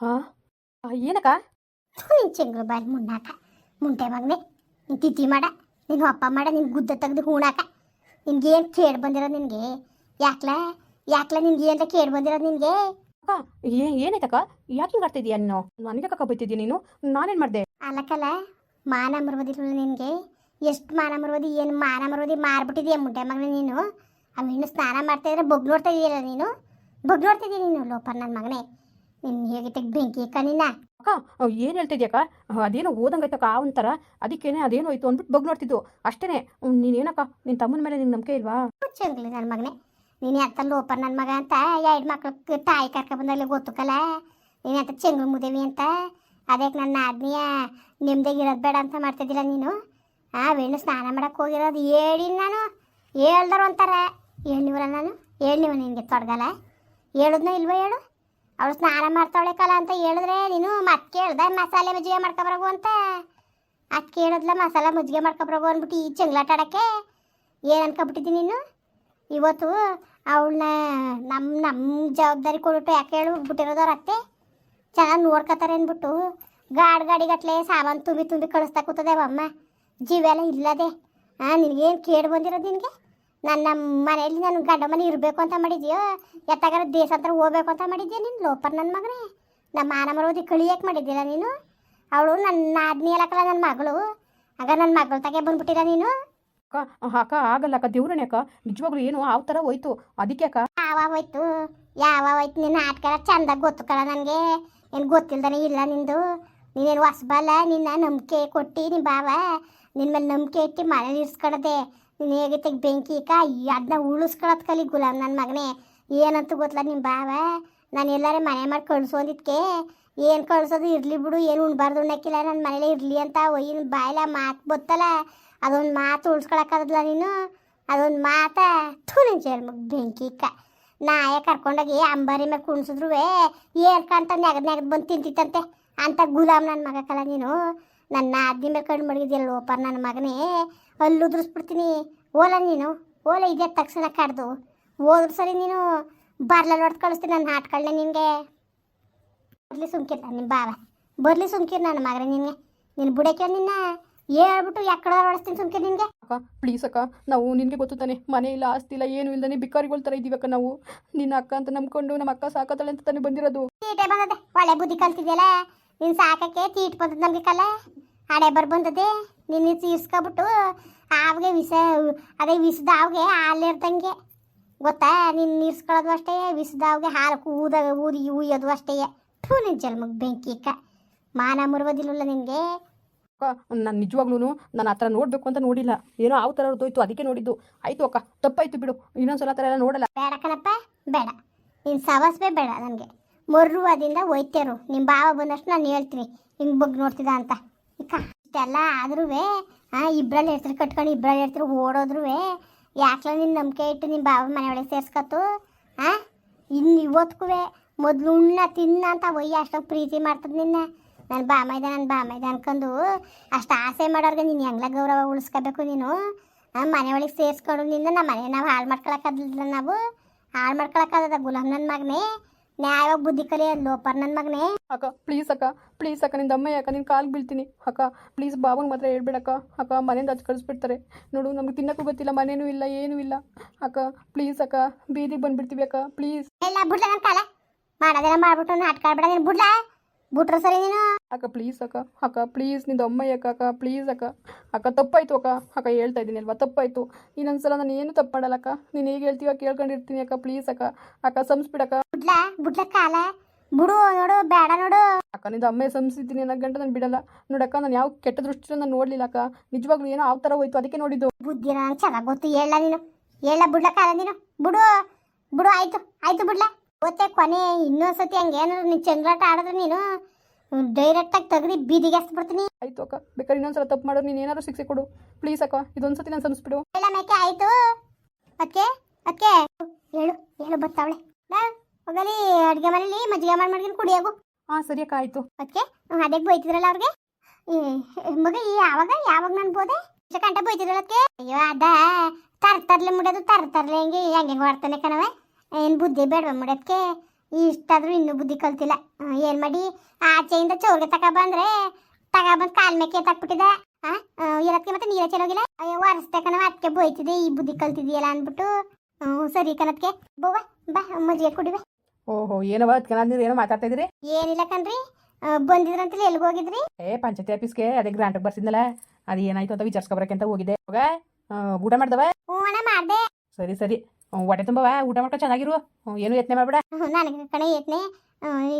ಹಾಂ? ಏನಕ್ಕ? ನಿನ್ ಚೆಂಗ್ಳು ಬಾಯಿ ಮುನ್ನಾಕ. ಮುಂಟೆ ಮಗನೆ ನಿನ್ ತಿಥಿ ಮಾಡ ನಿನ್ನ ಅಪ್ಪ ಮಾಡ ನಿನ್ ಗುದ್ದ ತೆಗ್ದು ಹೂಣಾಕ. ನಿನ್ಗೇನು ಕೇಡ್ ಬಂದಿರೋದು ನಿನಗೆ? ಯಾಕ್ಲ? ಯಾಕ್ಲ ನಿನ್ಗೆ ಅಂತ ಕೇಡ್ ಬಂದಿರೋದು ನಿನಗೆ? ಅಕ್ಕ ಏ ಏನಾಯ್ತಕ್ಕ ಯಾಕೆ ಹಿಂಗೆ ಆಡ್ತಿದ್ಯಾ ನೀನು? ನನಗೆ ಕಕ್ಕ ಬೈತಿದ್ಯಾ ನೀನು? ನಾನೇನು ಮಾಡಿದೆ? ಅಲ್ಲಕ್ಕಲ್ಲ ಮಾನ ಮರುವುದಿಲ್ಲ ನಿನಗೆ. ಎಷ್ಟು ಮಾನ ಮರುವುದಿ ಏನು ಮಾನ ಮರುವುದಿ ಮಾರ್ಬಿಟ್ಟಿದೀಯ ಮುಂಟೆ ಮಗನೇ ನೀನು? ಅವ್ ಇನ್ನು ಸ್ನಾನ ಮಾಡ್ತಾ ಇದ್ರೆ ಬೊಗ್ ನೋಡ್ತಾ ಇದೀಯಲ್ಲ ನೀನು? ಬೊಗ್ ನೋಡ್ತಿದ್ದೀಯ ನೀನು ಲೋಪರ್ ನನ್ನ ಮಗನೇ? ನಿನ್ನ ಹೇಗೆ ತೆಗ್ ಬೆಂಕಿ ನಿನ್ನ? ಅಕ್ಕ ಏನು ಹೇಳ್ತಿದ್ಯಕ್ಕ? ಅದೇನೋ ಓದಂಗೈತಕ್ಕ ಆ ಒಂಥರ. ಅದಕ್ಕೇನೆ ಅದೇನೋ ಆಯ್ತು ಅಂದ್ಬಿಟ್ಟು ಬಗ್ ನೋಡ್ತಿದ್ದು. ಅಷ್ಟೇನೆ. ನೀನ್ ಏನಕ್ಕ ನಿನ್ ತಮ್ಮನ ಮೇಲೆ ನಿಂಗೆ ನಂಬಿಕೆ ಇಲ್ವಾ? ಹುಚ್ಚಂಗ್ಲಿ ನನ್ನ ಮಗನೇ. ನೀನು ಎಂತ ಲೋಪರ್ ನನ್ನ ಮಗ ಅಂತ? ಎರಡು ಮಕ್ಳು ತಾಯಿ ಕರ್ಕ ಬಂದಲ್ಲಿ ಗೊತ್ತುಕಲ್ಲ? ನೀನು ಅಂತ ಚೆಂಗು ಮುದೇವಿ ಅಂತ? ಅದಕ್ಕೆ ನನ್ನ ಆದ್ಮೀಯ ನಿಮ್ದಾಗ ಇರೋದು ಬೇಡ ಅಂತ ಮಾಡ್ತಿದ್ದಿಲ್ಲ ನೀನು? ಆ ವೇಣು ಸ್ನಾನ ಮಾಡಕ್ಕೆ ಹೋಗಿರೋದು ಹೇಳಿ ನಾನು. ಹೇಳ್ದರು ಅಂತಾರೆ. ಹೇಳಿವರ ನಾನು? ಹೇಳಿವ ನಿನಗೆ ತೊಡಗಲ್ಲ? ಹೇಳಿದ್ನೋ ಇಲ್ವೋ ಹೇಳು ಅವಳು ಸ್ನಾನ ಮಾಡ್ತಾವಳೆ ಕಲ ಅಂತ ಹೇಳಿದ್ರೆ ನೀನು ಮತ್ತೆ ಕೇಳ್ದೆ ಮಸಾಲೆ ಮಜ್ಜಿಗೆ ಮಾಡ್ಕೊಬರಗು ಅಂತ. ಅದು ಕೇಳಿದ್ಲ ಮಸಾಲೆ ಮಜ್ಜಿಗೆ ಮಾಡ್ಕೊಬರಗು ಅಂದ್ಬಿಟ್ಟು ಈ ಚೆಂಗ್ಲಾಟ ಆಡೋಕ್ಕೆ ಏನು ಅನ್ಕೊಬಿಟ್ಟಿದ್ದೀನಿ ನೀನು? ಇವತ್ತು ಅವಳನ್ನ ನಮ್ಮ ನಮ್ಮ ಜವಾಬ್ದಾರಿ ಕೊಡ್ಬಿಟ್ಟು ಯಾಕೆ ಹೇಳು? ಬಿಟ್ಟಿರೋದವ್ರ ಅತ್ತೆ. ಚೆನ್ನಾಗಿ ನೋಡ್ಕೊತಾರೆ ಅಂದ್ಬಿಟ್ಟು. ಗಾಡಿ ಗಾಡಿಗಟ್ಲೆ ಸಾಮಾನು ತುಂಬಿ ತುಂಬಿ ಕಳಿಸ್ತಾ ಕೂತದೆ ಅಮ್ಮ. ಜೀವೆಲ್ಲ ಇಲ್ಲದೆ. ಹಾಂ ನಿನಗೇನು ಕೇಳಿ ಬಂದಿರೋದು ನಿನಗೆ? ನನ್ನ ಮನೆಯಲ್ಲಿ ನನ್ನ ಗಂಡ ಮನೆ ಇರಬೇಕು ಅಂತ ಮಾಡಿದ್ಯೋ? ಎತ್ತಾಗಾರ ಹತ್ರ ಹೋಗ್ಬೇಕು ಅಂತ ಮಾಡಿದ್ಯಾ ನೀನು? ಲೋಪರ್ ನನ್ನ ಮಗನೇ. ನಮ್ಮ ಮಾನ ಮರೋದಿ ಕಳಿಯಕ್ಕೆ ಮಾಡಿದ್ದಿಲ್ಲ ನೀನು? ಅವಳು ನನ್ನ ಆದ್ನಿ ಅಲ್ಲಕ್ಕಲ್ಲ ನನ್ನ ಮಗಳು. ಆಗ ನನ್ನ ಮಗಳು ತಗೆ ಬಂದ್ಬಿಟ್ಟಿಲ್ಲ ನೀನು? ಅಕ್ಕ ಅಕ್ಕ ಆಗಲ್ಲ ಅಕ್ಕ ದೇವ್ರಣೆ ಅಕ್ಕ. ನಿಜವಾಗ್ಲೂ ಏನು ಆ ಥರ ಹೋಯ್ತು. ಅದಕ್ಕೆ ಅಕ್ಕ? ಯಾವ ಹೋಯ್ತು? ಯಾವ ಹೋಯ್ತು ನಿನ್ನ ಆಟ್ಕರ ಚಂದ ಗೊತ್ತು ಕಳ ನನಗೆ? ಏನು ಗೊತ್ತಿಲ್ದಾನೆ ಇಲ್ಲ ನಿಂದು. ನೀನೇನು ಹೊಸಬಲ್ಲ ನಿನ್ನ ನಂಬಿಕೆ ಕೊಟ್ಟಿ ನಿಮ್ಮ ಬಾವ. ನಿನ್ನ ಮೇಲೆ ನಂಬಿಕೆ ಇಟ್ಟು ಮನೆ ಇರ್ಸ್ಕೊಳದೆ. ನೀನು ಹೇಗೆ ಬೆಂಕಿ ಇಕ್ಕ ಅದನ್ನ ಉಳಿಸ್ಕೊಳತ್ ಕಲಿ ಗುಲಾಮ್ ನನ್ನ ಮಗನೇ. ಏನಂತ ಗೊತ್ತಲ್ಲ ನಿಮ್ಮ ಬಾವ ನಾನು ಎಲ್ಲಾರೇ ಮನೆ ಮಾಡಿ ಕಳ್ಸೋದಿದ್ಕೆ. ಏನು ಕಳ್ಸೋದು ಇರಲಿ ಬಿಡು, ಏನು ಉಣ್ಬಾರ್ದು ಉಣ್ಣಕ್ಕಿಲ್ಲ ನನ್ನ ಮನೇಲಿ ಇರಲಿ ಅಂತ ಒಯ್ಯಿನ ಬಾಯಿಲ ಮಾತು ಗೊತ್ತಲ್ಲ ಅದೊಂದು ಮಾತು ಉಳ್ಸ್ಕೊಳಕ್ಕಾಗಲ್ಲ ನೀನು. ಅದೊಂದು ಮಾತ. ಥೂ ನಿನ್ ಜನ್ಮಗ್ ಬೆಂಕಿ ಇಕ್ಕ ನಾಯ ಕರ್ಕೊಂಡೋಗಿ ಅಂಬಾರಿ ಮೇಲೆ ಕುಣಿಸಿದ್ರು ಏರ್ಕಂತ ನೆಗದ್ ನೆಗದ್ ಬಂದು ತಿಂತಿತ್ತಂತೆ. ಅಂತ ಗುಲಾಮ್ ನನ್ನ ಮಗಕ್ಕಲ್ಲ ನೀನು. ನನ್ನ ಆದ್ನಿ ಮೇಲೆ ಕಣ್ಣು ಮಡಗಿದ್ಯಲ್ಲ ಲೋಪರ್ ನನ್ನ ಮಗನೇ. ಅಲ್ಲಿ ಉದುರಿಸ್ಬಿಡ್ತೀನಿ. ಓಲ ನೀನು? ಓಲ ಇದೆ ತಕ್ಷಣ ಕಡ್ದು. ಹೋದ್ರ ಸರಿ ನೀನು ಬಾರ್ಲಲ್ಲಿ ಹೊಡೆದು ಕಳಿಸ್ತೀನಿ ನನ್ನ ಹಾಟ್ಕೊಳ್ಳೆ ನಿನಗೆ. ಬರಲಿ ಸುಮ್ಕಿರ್ ನಿಮ್ಮ ಬಾವ. ಬರಲಿ ಸುಮ್ಕಿರ್ ನನ್ನ ಮಗರೆ ನಿನಗೆ. ನಿನ್ನ ಬುಡಕ್ಕೆ ನಿನ್ನ. ಹೇಳ್ಬಿಟ್ಟು ಎಕ್ಕಡ ಹೊಡಿಸ್ತೀನಿ ಸುಮ್ಕಿರ್ ನಿನಗೆ. ಅಕ್ಕ ಪ್ಲೀಸ್ ಅಕ್ಕ ನಾವು ನಿನಗೆ ಗೊತ್ತು ತಾನೆ. ಮನೆ ಇಲ್ಲ ಆಸ್ತಿ ಇಲ್ಲ ಏನು ಇಲ್ದಾನೆ ಬಿಕಾರಿಗಳ ಥರ ಇದ್ದೀವಿ ಅಕ್ಕ ನಾವು. ನಿನ್ನ ಅಕ್ಕ ಅಂತ ನಂಬ್ಕೊಂಡು ನಮ್ಮ ಅಕ್ಕ ಸಾಕತ್ತಾಳೆ ಅಂತ ತಾನೇ ಬಂದಿರೋದು. ತೀಟೆ ಬಂದದೆ ಒಳ್ಳೆ ಬುದ್ಧಿ ಕಲ್ತಿದ್ಯಲ್ಲ? ನೀನು ಸಾಕಕ್ಕೆ ತೀಟ್ ಬಂದದ ನಮಗೆ ಕಲ್ಲ ಹಣೆ ಬರ್ ಬಂದದೆ ನಿನ್ನ ಇಸ್ಕೊಬಿಟ್ಟು ಆವ್ಗೆ ವಿಷ ಅದೇ ವಿಷದ ಆವ್ಗೆ ಹಾಲಿರ್ದಂಗೆ ಗೊತ್ತಾ? ನಿನ್ನ ಇರ್ಸ್ಕೊಳ್ಳೋದು ಅಷ್ಟೇ ವಿಷದ ಆವ್ಗೆ ಹಾಲು ಕೂದಾಗ ಊದಿ ಉಯ್ಯೋದು ಅಷ್ಟೇ. ಥೂ ನಿನ್ನ ಜನ್ಮಕ್ಕೆ ಬೆಂಕಿ ಇಕ್ಕ ಮಾನ ಮುರುವುದಿಲ್ಲ ನಿನಗೆ? ಅಕ್ಕ ನಾನು ನಿಜವಾಗ್ಲೂ ನಾನು ಆ ಥರ ನೋಡಬೇಕು ಅಂತ ನೋಡಿಲ್ಲ. ಏನೋ ಆ ಥರ ಹೋಯ್ತು ಅದಕ್ಕೆ ನೋಡಿದ್ದು. ಆಯಿತು ಅಕ್ಕ ತಪ್ಪಾಯ್ತು ಬಿಡು. ಇನ್ನೊಂದ್ಸಲ ಆ ಥರ ಎಲ್ಲ ನೋಡಲ್ಲ. ಬೇಡ ಕಣಪ್ಪ ಬೇಡ. ನೀನು ಸವಸ್ಬೇ ಬೇಡ ನನಗೆ. ಮರುವಾದಿಂದ ಒಯ್ತೇರು ನಿಮ್ಮ ಬಾವ ಬಂದಷ್ಟು ನಾನು ಹೇಳ್ತೀನಿ. ಹಿಂಗೆ ಬಗ್ಗೆ ನೋಡ್ತಿದ್ದ ಅಂತ. ಇಕ್ಕ ಇಷ್ಟೆಲ್ಲ ಆದ್ರೂ ಇಬ್ಬರಲ್ಲಿ ಹೆಸರು ಕಟ್ಕೊಂಡು ಇಬ್ಬರಲ್ಲಿ ಹೆಸರು ಓಡೋದ್ರು ಯಾಕ್ಲ ನಿನ್ನ ನಂಬಿಕೆ ಇಟ್ಟು ನಿನ್ನ ಬಾವ ಮನೆ ಒಳಗೆ ಸೇರ್ಸ್ಕತ್ತು? ಹಾಂ ಇನ್ನು ಇವತ್ಕುವೆ, ಮೊದಲು ಉಣ್ಣ ತಿನ್ನ ಅಂತ ಒಯ್ಯ ಅಷ್ಟೊಂದು ಪ್ರೀತಿ ಮಾಡ್ತದ ನಿನ್ನ. ನನ್ನ ಬಾಮೈದ ನನ್ನ ಬಾಮೈದ ಅನ್ಕೊಂಡು ಅಷ್ಟು ಆಸೆ ಮಾಡೋರ್ಗೆ ನೀನು ಹೆಂಗ್ಲ ಗೌರವ ಉಳಿಸ್ಕೋಬೇಕು ನೀನು? ಮನೆ ಒಳಗೆ ಸೇರಿಸ್ಕೊಂಡು ನಿನ್ನ ನಮ್ಮ ಮನೆ ನಾವು ಹಾಳು ಮಾಡ್ಕೊಳಕ್ಕಾಗಲಿಲ್ಲ ನಾವು. ಹಾಳು ಮಾಡ್ಕೊಳಕ್ಕಾಗದ ಗುಲಾಮ್ ನನ್ನ ಮಗನೇ. ನ್ಯಾಯವಾಗಿ ಬುದ್ಧಿ ಕಲಿ ಲೋಪರ್ ನನ್ನ ಮಗನೇ. ಅಕ್ಕ ಪ್ಲೀಸ್ ಅಕ್ಕ ಪ್ಲೀಸ್ ಅಕ್ಕ ನಿನ್ನ ಅಮ್ಮ ಅಕ್ಕ ನಿನ್ನ ಕಾಲು ಬೀಳ್ತೀನಿ. ಅಕ್ಕ ಪ್ಲೀಸ್ ಬಾಬಂಗೆ ಮಾತ್ರ ಹೇಳ್ಬೇಡಕ್ಕ. ಅಕ್ಕ ಮನೆಯಿಂದ ಹಚ್ಚಿ ಕಳಿಸ್ಬಿಡ್ತಾರೆ. ನೋಡು ನಮ್ಗೆ ತಿನ್ನಕ್ಕೂ ಗೊತ್ತಿಲ್ಲ ಮನೇನೂ ಇಲ್ಲ ಏನೂ ಇಲ್ಲ. ಅಕ್ಕ ಪ್ಲೀಸ್ ಅಕ್ಕ ಬೀದಿಗೆ ಬಂದ್ಬಿಡ್ತೀವಿ ಅಕ್ಕ ಪ್ಲೀಸ್ ಎಲ್ಲ ಬಿಡ್ಲ ನನ್ನ ಕಾಲ. ಮಾಡೋದೇನ ಮಾಡ್ಬಿಟ್ಟು ನಾಟಕ ಕಾಡ್ಬೇಡ ನೀನು ಬಿಡ್ಲ. ಬಿಟ್ರು ಸರಿ ನೀನು? ಅಕ್ಕ ಪ್ಲೀಸ್ ಅಕ್ಕ. ಅಕ್ಕ ಪ್ಲೀಸ್ ನಿಂದು ಅಮ್ಮ ಅಕ್ಕ ಅಕ್ಕ ಪ್ಲೀಸ್ ಅಕ್ಕ. ಅಕ್ಕ ತಪ್ಪಾಯ್ತು ಅಕ್ಕ. ಅಕ್ಕ ಹೇಳ್ತಾ ಇದ್ದೀನಿ ಅಲ್ವಾ ತಪ್ಪಾಯ್ತು. ಇನ್ನೊಂದ್ಸಲ ನಾನು ಏನು ತಪ್ಪು ಮಾಡಲ್ಲ ಅಕ್ಕ. ನೀನು ಹೇಗೆ ಹೇಳ್ತೀವ ಕೇಳ್ಕೊಂಡಿರ್ತೀನಿ ಅಕ್ಕ ಪ್ಲೀಸ್ ಅಕ್ಕ. ಅಕ್ಕ ಸಂಸ್ಬಿಡಕ್ಕ ಬಿಡ್ಲ? ಬಿಡ್ಲ ಕಾಲ? ಬಿಡು ನೋಡು ಬೇಡ ನೋಡು. ಅಕ್ಕ ನಿಂದು ಅಮ್ಮ ಸಂಸಿದ್ದೀನಿ ಅನ್ನೋ ಗಂಟೆ ನಾನು ಬಿಡಲ್ಲ. ನೋಡಕ್ಕ ನಾನು ಯಾವ ಕೆಟ್ಟ ದೃಷ್ಟಿ ನಾನು ನೋಡಲಿಲ್ಲ ಅಕ್ಕ. ನಿಜವಾಗ್ಲೂ ಏನೋ ಆ ಥರ ಹೋಯ್ತು ಅದಕ್ಕೆ ನೋಡಿದ್ದು. ಬುದ್ಧಿ ಚೆನ್ನಾಗಿ ಗೊತ್ತು ಹೇಳ ನೀನು. ಹೇಳ ಬಿಡ್ಲ ಕಾಲ ನೀನು. ಬಿಡು ಬಿಡು ಆಯ್ತು ಆಯ್ತು ಬಿಡ್ಲ. ಗೊತ್ತೇ ಕೊನೆ ಇನ್ನೊಂದ್ಸತಿ ಹಂಗೇನಾದ್ರು ನೀನು ಚಂದ್ರಾಟ ಆಡಿದ್ರೆ ನೀನು ಡೈರೆಕ್ಟಾಗಿ ತೆಗ್ದು ಬೀದಿಗೆ ಬಿಡ್ತೀನಿ ಆಯ್ತು ಅಕ್ಕ ಬೇಕಾದ್ರೆ ಇನ್ನೊಂದ್ಸಲ ತಪ್ಪು ಮಾಡೋ ನೀನು ಏನಾದ್ರು ಶಿಕ್ಷೆ ಕೊಡು. ಪ್ಲೀಸ್ ಅಕ್ಕ ಇದೊಂದ್ಸತಿ ನಾನು ಸಂಸ್ಬಿಡು ಎಲ್ಲ ಮೇಕೆ ಆಯ್ತು. ಅಕ್ಕೆ ಅಕ್ಕೆ ಹೇಳು ಹೇಳು ಬರ್ತಾವಳೆ ಬಾ ಹೋಗಲಿ ಅಡುಗೆ ಮನೇಲಿ ಮಜ್ಜಿಗೆ ಮಾಡಿ ಮಾಡ್ಕೊಂಡು ಕುಡಿಯಾಗು ಹಾಂ ಸರಿ ಅಕ್ಕ ಆಯ್ತು. ಅಕ್ಕೆ ಅದೇ ಬೈತಿದ್ರಲ್ಲ ಅವ್ರಿಗೆ? ಮಗ ಈ ಯಾವಾಗ ಯಾವಾಗ ನಾನು ಬೋದೆ? ಗಂಟೆ ಬೈತಿದ್ರಲ್ಲ ಅಕ್ಕೆ ಅಯ್ಯೋ ಅದ ತರ್ ತರ್ಲೆ ಮುಡೋದು ತರ್ ಹೆಂಗೆ ಹಿಂಗೆ ಹೆಂಗೆ ಮಾಡ್ತಾನೆ ಕಣವ ಏನು ಬುದ್ಧಿ ಬೇಡವ ಮುಡೋದಕ್ಕೆ ಇಷ್ಟಾದರೂ ಇನ್ನೂ ಬುದ್ಧಿ ಕಲ್ತಿಲ್ಲ. ಏನು ಮಾಡಿ? ಆಚೆಯಿಂದ ಚೌರ್ಗೆ ತಕ ಬಂದ್ರೆ ತಗೊಬಂದು ಕಾಲ್ ಮೇಕೆ ತಾಕ್ಬಿಟ್ಟಿದೆ ಇರಕ್ಕೆ ಮತ್ತೆ ನೀರೇ ಚೆಲ್ಲೋಗಿಲ್ಲ ಅಯ್ಯೋ ವಾರಸ್ತಕ್ಕ ನಾವು ಅದಕ್ಕೆ ಬೋಯ್ತಿದೆ ಈ ಬುದ್ಧಿ ಕಲ್ತಿದೆಯಲ್ಲ ಅಂದ್ಬಿಟ್ಟು. ಹ್ಞೂ ಸರಿ ಕಣತ್ಗೆ ಬೋವ ಬಾ ಮಜ್ಜಿಗೆ ಕುಡಿವೆ ಓಹೋ ಏನವ ಅದಕ್ಕೆ ಏನೋ ಮಾತಾಡ್ತಾ ಇದ್ರಿ ಏನಿಲ್ಲ ಕಣ್ರಿ ಬಂದಿದ್ರಂತ ಎಲ್ಲಿಗೆ ಹೋಗಿದ್ರಿ? ಏ ಪಂಚಾಯತಿ ಆಫೀಸ್ಗೆ ಅದೇ ಗ್ರಾಂಟ್ ಬರ್ಸಿದ್ನಲ್ಲ ಅದು ಏನಾಯ್ತು ಅಂತ ವಿಚಾರಿಸ್ಕೊಬರಕ್ಕೆ ಅಂತ ಹೋಗಿದ್ದೆ. ಊಟ ಮಾಡ್ದವ? ಹ್ಞೂ ಅಣ್ಣ ಮಾಡ್ದೆ. ಸರಿ ಸರಿ. ಹೊಟ್ಟೆ ಬಾ ಊಟ ಮಾಡ್ಕೊ ಚೆನ್ನಾಗಿರು. ಏನು ಯತ್ನೆ ಮಾಡ್ಬೇಡ. ನನಗೆ ಕಣೆ ಯತ್ನೆ.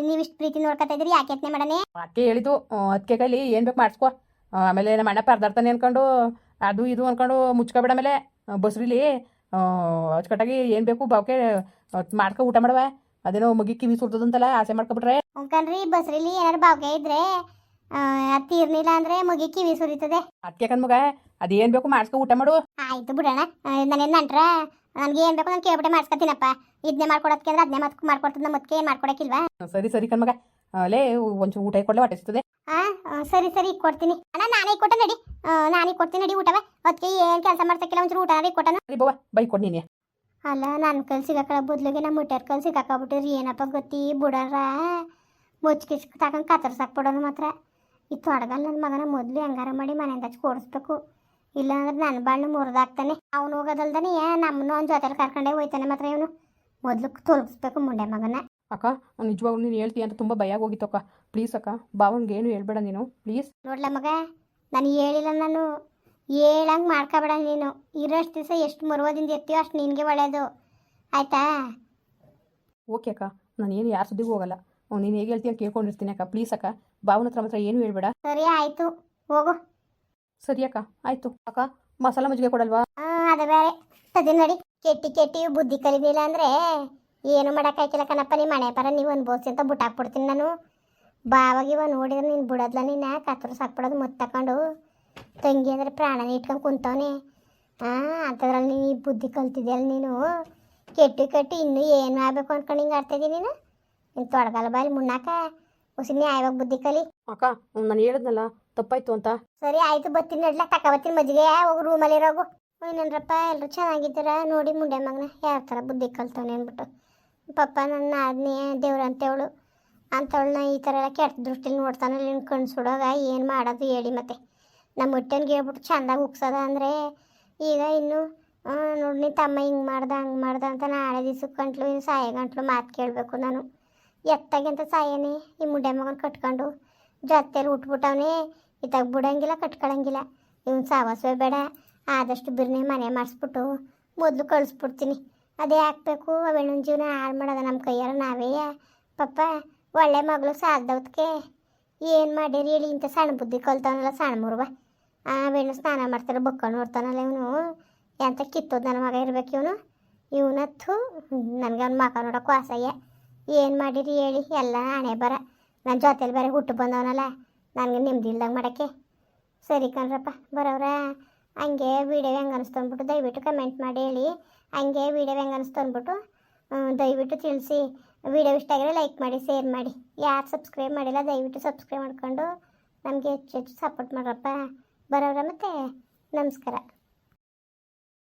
ನೀವಿಷ್ಟು ಪ್ರೀತಿ ನೋಡ್ಕೊತಾ ಇದ್ರಿ ಯಾಕೆ ಯತ್ನೆ ಮಾಡನೆ ಅಕ್ಕಿ ಹೇಳಿದ್ದು. ಅದಕ್ಕೆ ಕೈಲಿ ಏನು ಬೇಕು ಮಾಡಿಸ್ಕೊ. ಆಮೇಲೆ ನಮ್ಮ ಅಣ್ಣ ಪರ್ದಾಡ್ತಾನೆ ಅನ್ಕೊಂಡು ಅದು ಇದು ಅನ್ಕೊಂಡು ಮುಚ್ಕೊಬೇಡ ಆಮೇಲೆ. ಬಸ್ರಿಲಿ ಅಚ್ಚುಕಟ್ಟಾಗಿ ಏನು ಬೇಕು ಬಾವ್ಕೆ ಮಾಡ್ಕೊ ಊಟ ಮಾಡುವ. ಅದೇನೋ ಮಗಿ ಕಿವಿ ಸುರ್ತದಂತಲ್ಲ ಆಸೆ ಮಾಡ್ಕೊಬಿಟ್ರೆ. ಕಣ್ರಿ ಬಸ್ರಿಲಿ ಏನಾರು ಬಾವ್ಕೆ ಇದ್ರೆ ಅದ್ ತೀರ್ನಿಲ್ಲ ಅಂದ್ರೆ ಮುಗಿ ಕಿವಿ ಸುರಿತದೆ. ಅದಕ್ಕೆ ಕಣ್ ಮಗ ಅದೇನ್ ಬೇಕು ಮಾಡ್ಸ್ಕೊ ಊಟ ಮಾಡು. ಆಯ್ತು ಬಿಡೋಣ. ನಾನೇನ್ ನಂಟ್ರ ನನಗೆ ಏನು ಬೇಕು ನಾನು ಕೇಳ್ಬಿಟ್ಟೆ ಮಾಡ್ಸ್ಕೊತೀನಪ್ಪ. ಇದನ್ನೇ ಮಾಡ್ಕೊಡೋದಕ್ಕೆ ಅಂದ್ರೆ ಅದನ್ನೇ ಮತ್ತೆ ಮಾಡ್ಕೊಡ್ತದ ನಮ್ಮ ಮತ್ತೆ ಏನು ಮಾಡ್ಕೊಡಕ್ಕಿಲ್ವಾ ಸರಿ ಸರಿ ಕಣ್ಮಗ ಅಲ್ಲೇ ಒಂಚೂರು ಊಟ ಇಟ್ಕೊಳ್ಳೆ ಹೊಟ್ಟೆ ಸಿಗ್ತದೆ ಆ ಆ, ಸರಿ ಸರಿ ಕೊಡ್ತೀನಿ. ಅಣ್ಣ ನಾನೇ ಕೊಟ್ಟೆ ನಡಿ. ನಾನೇ ಕೊಡ್ತೀನಿ ನಡಿ ಊಟವ. ಅದಕ್ಕೆ ಏನು ಕೆಲಸ ಮಾಡ್ಸಕ್ಕಿಲ್ಲ ಒಂಚೂರು ಊಟ ನಡಿ ಕೊಟ್ಟನು. ಸರಿ ಬವ್ವ ಬೈ ಕೊಡ್ನಿ ನೀನೆ. ಅಲ್ಲ ನನ್ನ ಕಲ್ ಸಿಗಾಕಳ ಬದ್ಲಿಗೆ ನಮ್ಮ ಮುಟ್ಟಾರ ಕಲ್ ಸಿಗಾಕಬಿಟ್ಟಿರಿ ಏನಪ್ಪ ಗೊತ್ತಿ ಬುಡರಾ? ಮುಚ್ಕಿಸ್ ತಗೊಂಡು ಕತ್ತರ್ಸಾಕ್ ಬಿಡೋನು ಮಾತ್ರ. ಇತ್ತು ತೊಡಗಲ್ಲ ನನ್ನ ಮಗನ ಮೊದ್ಲು ಹೆಂಗಾರ ಮಾಡಿ ಮನೆಯಿಂದ ಹಚ್ಚಿ ಕೊಡಿಸ್ಬೇಕು. ಇಲ್ಲಾಂದ್ರೆ ನನ್ನ ಬಣ್ಣ ಮುರಿದಾಕ್ತಾನೆ ಅವ್ನು ಹೋಗೋದಲ್ದನೆ ಏ ನಮ್ಮನ್ನು ಅವ್ನ ಜೊತೆಲಿ ಕರ್ಕೊಂಡೇ ಹೋಯ್ತಾನೆ ಮಾತ್ರ ಇವನು. ಮೊದಲು ತೊಲಗಿಸ್ಬೇಕು ಮುಂಡೆ ಮಗನ. ಅಕ್ಕ ನಿಜವಾಗ್ಲೂ ನೀನು ಹೇಳ್ತೀಯ ಅಂತ ತುಂಬ ಭಯ ಹೋಗಿತ್ತು ಅಕ್ಕ. ಪ್ಲೀಸ್ ಅಕ್ಕ ಬಾವನ್ಗೆ ಏನು ಹೇಳ್ಬೇಡ ನೀನು. ಪ್ಲೀಸ್ ನೋಡ್ಲ ಮಗ ನಾನು ಹೇಳಿಲ್ಲ ನಾನು. ಹೇಳಂಗೆ ಮಾಡ್ಕೋಬೇಡ ನೀನು. ಇರೋಷ್ಟು ದಿವಸ ಎಷ್ಟು ಮುರುವದಿಂದ ಇರ್ತೀಯೋ ಅಷ್ಟು ನಿನಗೆ ಒಳ್ಳೆಯದು ಆಯ್ತಾ? ಓಕೆ ಅಕ್ಕ ನಾನು ಏನು ಯಾರ ಸುದ್ದಿಗೂ ಹೋಗಲ್ಲ. ನೀನು ಹೇಗೆ ಹೇಳ್ತೀಯ ಕೇಳ್ಕೊಂಡಿರ್ತೀನಿ ಅಕ್ಕ. ಪ್ಲೀಸ್ ಅಕ್ಕ ಬಾವನ ಹತ್ರ ಮಾತ್ರ ಏನು ಹೇಳ್ಬೇಡ. ಸರಿ ಆಯಿತು. ಹೋಗು. ಸರಿ ಅಕ್ಕ, ಆಯಿತು. ಅಕ್ಕ, ಮಸಾಲ ಮಜ್ಜಿಗೆ ಕೊಡಲ್ವಾ? ಬೇರೆ. ನೋಡಿ, ಕೆಟ್ಟಿ ಕೆಟ್ಟಿ ಬುದ್ಧಿ ಕಲಿದಿಲ್ಲ ಅಂದ್ರೆ ಏನು ಮಾಡೋಕ್ಕಾಯ್ಕಿಲ್ಲ ಕಣಪ್ಪ, ನೀ ಮನೆ ಪರ ನೀವು ಅನ್ಬೋಸಿ ಅಂತ ಬಿಟ್ಟಾಕ್ಬಿಡ್ತೀನಿ ನಾನು. ಬಾವಾಗ ಇವ ನೋಡಿದ್ರೆ ನೀನು ಬಿಡೋದ್ಲ ನೀನು ಕತ್ರ ಸಾಕ್ಬಿಡೋದು ಮುತ್ತು ತಂಗಿ ಅಂದ್ರೆ ಪ್ರಾಣ ಇಟ್ಕೊಂಡು ಕುಂತವನೆ. ಹಾಂ ಅಂಥದ್ರಲ್ಲಿ ನೀನು ಬುದ್ಧಿ ಕಲ್ತಿದ್ಯಲ್ಲ ನೀನು. ಕೆಟ್ಟಿ ಕಟ್ಟಿ ಇನ್ನೂ ಏನು ಆಗ್ಬೇಕು ಅನ್ಕೊಂಡು ಹಿಂಗೆ ಆಡ್ತಿದ್ದೀನಿ ನೀನು? ನೀನು ತೊಡಗಲ್ಲ ಬಾಯಿ ಮುನ್ನಾಕ ಹೊಸ ಆಯ್ವಾಗ ಬುದ್ಧಿ ಕಲಿ. ಅಕ್ಕ ನಾನು ಹೇಳಿದ್ನಲ್ಲ ತಪ್ಪಾಯ್ತು ಅಂತ. ಸರಿ ಆಯ್ತು ಬತ್ತೀನಿ ನಡ್ಲ ತಕ ಬತ್ತೀನಿ ಮಜ್ಜಿಗೆ. ಹೋಗು ರೂಮಲ್ಲಿ ಇರೋಗು. ಇನ್ನೇನ್ರಪ್ಪ ಎಲ್ಲರೂ ಚೆನ್ನಾಗಿದ್ದೀರ? ನೋಡಿ ಮುಂಡೆ ಮಗನ ಯಾವ ಥರ ಬುದ್ಧಿ ಕಲ್ತವನೆ ಅಂದ್ಬಿಟ್ಟು. ಪಪ್ಪ ನನ್ನ ಆದ್ನೇ ದೇವ್ರ ಅಂತೇವಳು ಅಂಥವಳನ್ನ ಈ ಥರ ಎಲ್ಲ ಕೆಟ್ಟ ದೃಷ್ಟಿಲಿ ನೋಡ್ತಾನಲ್ಲ ನಿನ್ನ ಕಣ್ಣು ಸುಡೋಗ ಏನು ಮಾಡೋದು ಹೇಳಿ ಮತ್ತೆ. ನಮ್ಮ ಹೊಟ್ಟೆನ್ಗೆ ಹೇಳ್ಬಿಟ್ಟು ಚೆಂದಾಗಿ ಉಗ್ಸೋದ ಅಂದರೆ ಈಗ ಇನ್ನು ನೋಡಿ ತಮ್ಮ ಹಿಂಗೆ ಮಾಡ್ದ ಹಂಗೆ ಮಾಡ್ದ ಅಂತ ನಾಳೆ ದಿವ್ಸಕ್ಕೆ ಗಂಟ್ಲು ಇನ್ನು ಸಾಯ ಗಂಟ್ಲು ಮಾತು ಕೇಳಬೇಕು ನಾನು. ಎತ್ತಾಗೆಂತ ಸಾಯನೇ? ಈ ಮುಂಡೆ ಮಗನ ಕಟ್ಕೊಂಡು ಜೊತೆಲಿ ಉಟ್ಬಿಟ್ಟವನೇ. ಇತ್ತಾಗ ಬಿಡೋಂಗಿಲ್ಲ, ಕಟ್ಕೊಳಂಗಿಲ್ಲ. ಇವನು ಸಾವಾಸವೇ ಬೇಡ. ಆದಷ್ಟು ಬಿರ್ನೆ ಮನೆ ಮಾಡಿಸ್ಬಿಟ್ಟು ಮೊದಲು ಕಳಿಸ್ಬಿಡ್ತೀನಿ. ಅದೇ ಹಾಕ್ಬೇಕು ಅವೆಣ್ಣನ ಜೀವನ ಹಾಳು ಮಾಡೋದ ನಮ್ಮ ಕೈಯಾರ ನಾವೇ. ಪಪ್ಪ ಒಳ್ಳೆ ಮಗಳು ಸಾಲ್ದವತ್ಕೆ. ಏನು ಮಾಡಿರಿ ಹೇಳಿ ಇಂಥ ಸಣ್ಣ ಬುದ್ಧಿ ಕಲ್ತವನಲ್ಲ ಸಣ್ಣ ಮುರುವ. ಆ ಬೆಣ್ಣು ಸ್ನಾನ ಮಾಡ್ತಾರೆ ಬಕ್ಕೊಂಡು ನೋಡ್ತಾನಲ್ಲ ಇವನು. ಎಂತ ಕಿತ್ತೋದು ನನ್ನ ಮಗ ಇರ್ಬೇಕು ಇವನು. ಇವನತ್ತು ನನಗೆ ಅವ್ನ ಮಗ ನೋಡೋಕ್ಕೂ ವಾಸಯ್ಯ. ಏನು ಮಾಡಿರಿ ಹೇಳಿ? ಎಲ್ಲ ಹಣೆ ಬರ. ನನ್ನ ಜೊತೆಲಿ ಬೇರೆ ಹುಟ್ಟು ಬಂದವನಲ್ಲ, ನನಗೆ ನೆಮ್ಮದಿ ಇಲ್ದಂಗೆ ಮಾಡೋಕ್ಕೆ. ಸರಿ ಕಣ್ರಪ್ಪ ಬರೋರ ಹಂಗೆ ವೀಡಿಯೋ ಹೆಂಗೆ ಅನಿಸ್ತು ಅಂದ್ಬಿಟ್ಟು ದಯವಿಟ್ಟು ಕಮೆಂಟ್ ಮಾಡಿ ಹೇಳಿ. ಹಂಗೆ ವೀಡಿಯೋ ಹೆಂಗೆ ಅನಿಸ್ತು ಅಂದ್ಬಿಟ್ಟು ದಯವಿಟ್ಟು ತಿಳಿಸಿ. ವೀಡಿಯೋ ಇಷ್ಟ ಆಗಿರೋ ಲೈಕ್ ಮಾಡಿ ಶೇರ್ ಮಾಡಿ. ಯಾರು ಸಬ್ಸ್ಕ್ರೈಬ್ ಮಾಡಿಲ್ಲ, ದಯವಿಟ್ಟು ಸಬ್ಸ್ಕ್ರೈಬ್ ಮಾಡ್ಕೊಂಡು ನಮಗೆ ಹೆಚ್ಚು ಹೆಚ್ಚು ಸಪೋರ್ಟ್ ಮಾಡ್ರಪ್ಪ. ಬರೋರ ಮತ್ತೆ, ನಮಸ್ಕಾರ.